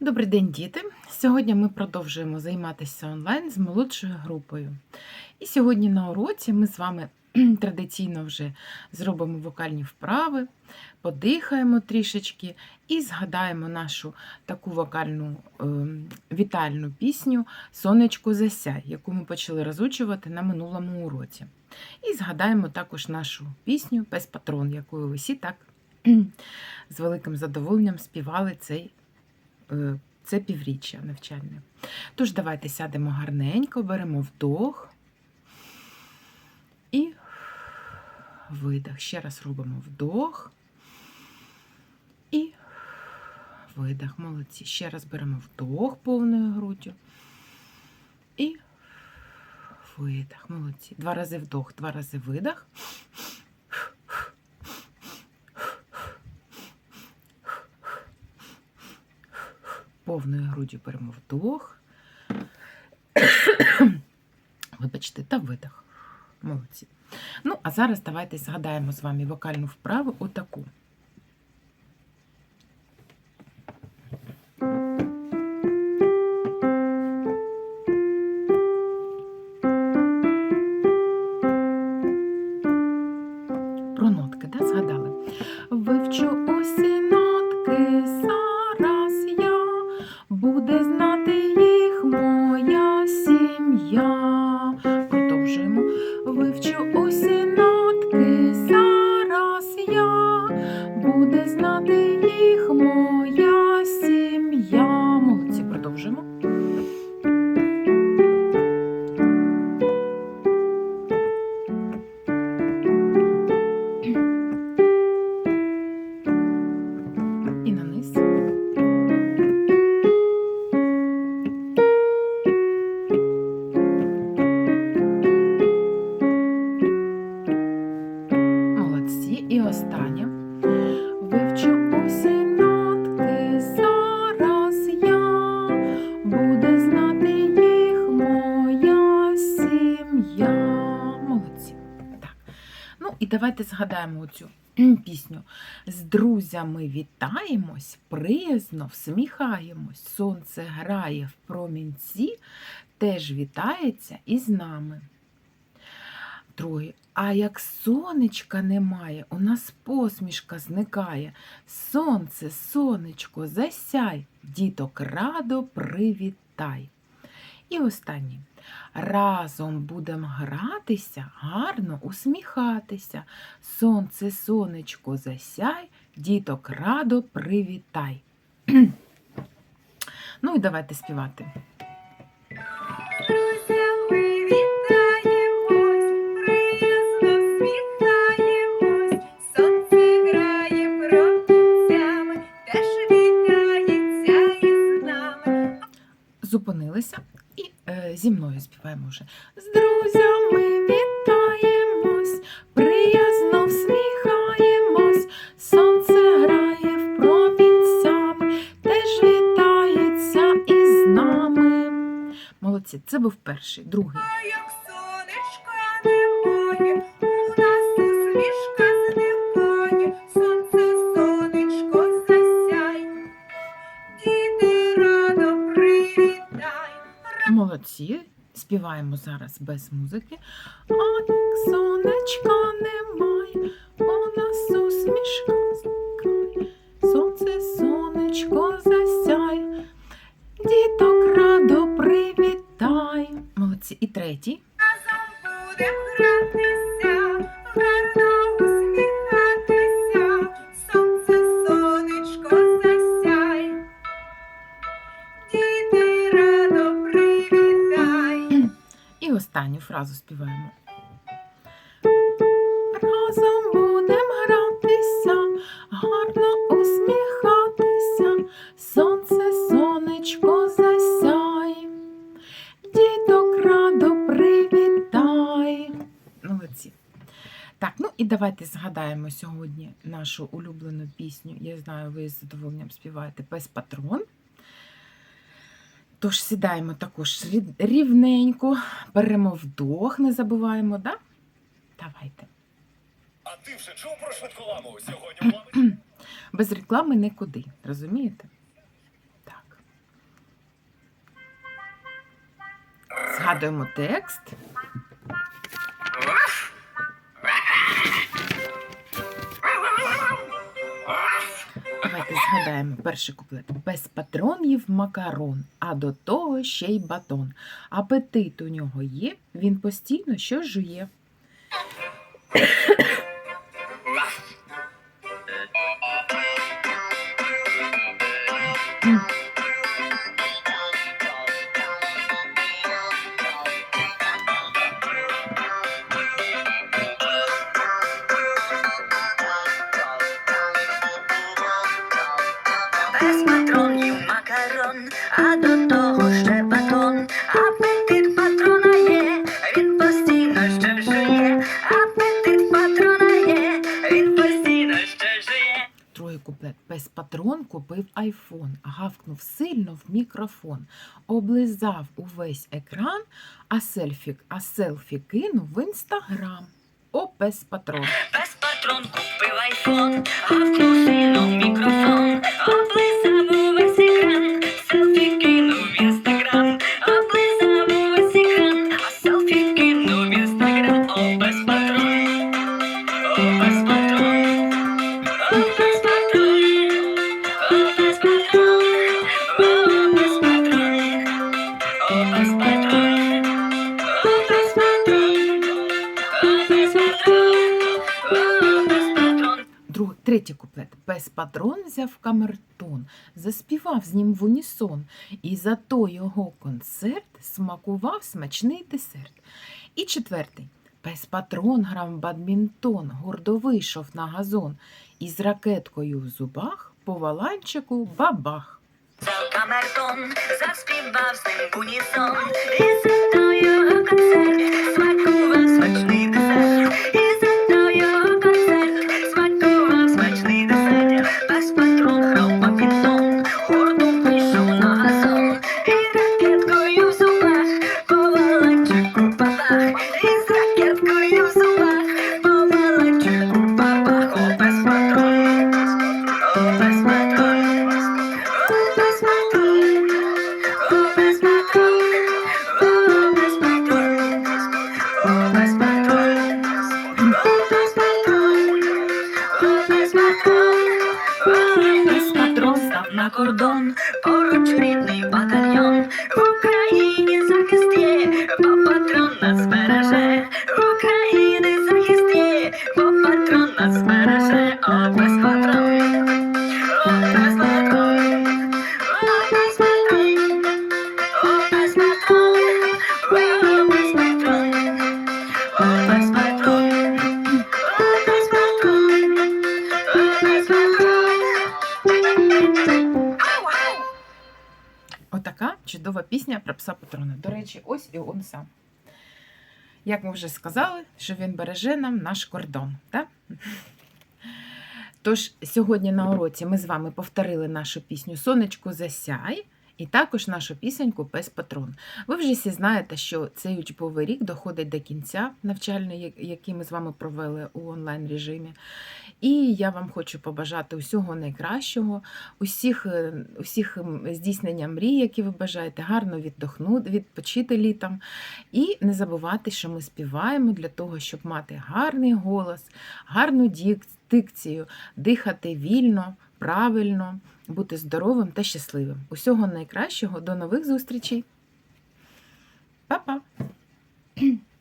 Добрий день, діти! Сьогодні ми продовжуємо займатися онлайн з молодшою групою. І сьогодні на уроці ми з вами традиційно вже зробимо вокальні вправи, подихаємо трішечки і згадаємо нашу таку вокальну е, вітальну пісню Сонечко засяй, яку ми почали розучувати на минулому уроці. І згадаємо також нашу пісню Пес Патрон, яку ви всі так з великим задоволенням співали цей це півріччя навчальне. Тож, давайте сядемо гарненько, беремо вдох і видих. Ще раз робимо вдох і видих. Молодці. Ще раз беремо вдох повною груддю і видих. Молодці. Два рази вдох, два рази видих. Повною груддю беремо вдох. Вибачте, та видих. Молодці. Ну, а зараз давайте згадаємо з вами вокальну вправу отаку. Про нотки, да, згадали? Вивчу усі знати їх моя і давайте згадаємо оцю пісню. З друзями вітаємось, приязно всміхаємось. Сонце грає в промінці, теж вітається із нами. Другий. А як сонечка немає, у нас посмішка зникає. Сонце, сонечко, засяй, діток радо привітай. І останній. Разом будем гратися, гарно усміхатися. Сонце, сонечко, засяй, діток радо привітай. ну і давайте співати. Зупинилися зі мною співаємо вже. З друзями вітаємось, приязно всміхаємось, сонце грає в провінцях, теж вітається із нами. Молодці, це був перший, другий. Молодці. Співаємо зараз без музики. А сонечка немає, у нас усмішка скай. Сонце, сонечко, засяй, діток радо привітай. Молодці. І третій. І останню фразу співаємо. Разом будем гратися, гарно усміхатися, сонце, сонечко, засяй, діток радо привітай. Молодці. Так, ну і давайте згадаємо сьогодні нашу улюблену пісню. Я знаю, ви з задоволенням співаєте Пес Патрон. Тож, сідаємо також рівненько, беремо вдох, не забуваємо, да? Давайте. А ти вже чув про швидколаму? Сьогодні? Без реклами нікуди, розумієте? Так. Згадуємо текст. Згадаємо перший куплет. Без патронів макарон, а до того ще й батон. Апетит у нього є, він постійно що жує. А до того ще батон. Апетит патрона є, він постійно ще жиє. Апетит патрона є, він постійно ще жиє. Другий куплет. Без патрон купив айфон, гавкнув сильно в мікрофон, облизав увесь екран, а селфі, а селфі кинув в інстаграм. О, без патрон. Без патрон купив айфон, гавкнув сильно в мікрофон, облизав Друг, третій куплет. Без патрон взяв камертон, заспівав з ним в унісон, і за то його концерт смакував смачний десерт. І четвертий. Без патрон грав бадмінтон, гордо вийшов на газон, і з ракеткою в зубах по валанчику бабах. Камертон заспівав з ним унісон, його концерт смакував на кордон, поруч рідний батальйон, Отака чудова пісня про пса патрона. До речі, ось і он сам. Як ми вже сказали, що він береже нам наш кордон. Так? Тож, сьогодні на уроці ми з вами повторили нашу пісню Сонечко засяй і також нашу пісеньку Пес Патрон. Ви вже всі знаєте, що цей учбовий рік доходить до кінця навчальний, який ми з вами провели у онлайн режимі. І я вам хочу побажати усього найкращого, усіх, е, усіх здійснення мрій, які ви бажаєте, гарно віддохнути, відпочити літом. І не забувати, що ми співаємо для того, щоб мати гарний голос, гарну дикцію, дихати вільно, правильно, бути здоровим та щасливим. Усього найкращого, до нових зустрічей. Па-па!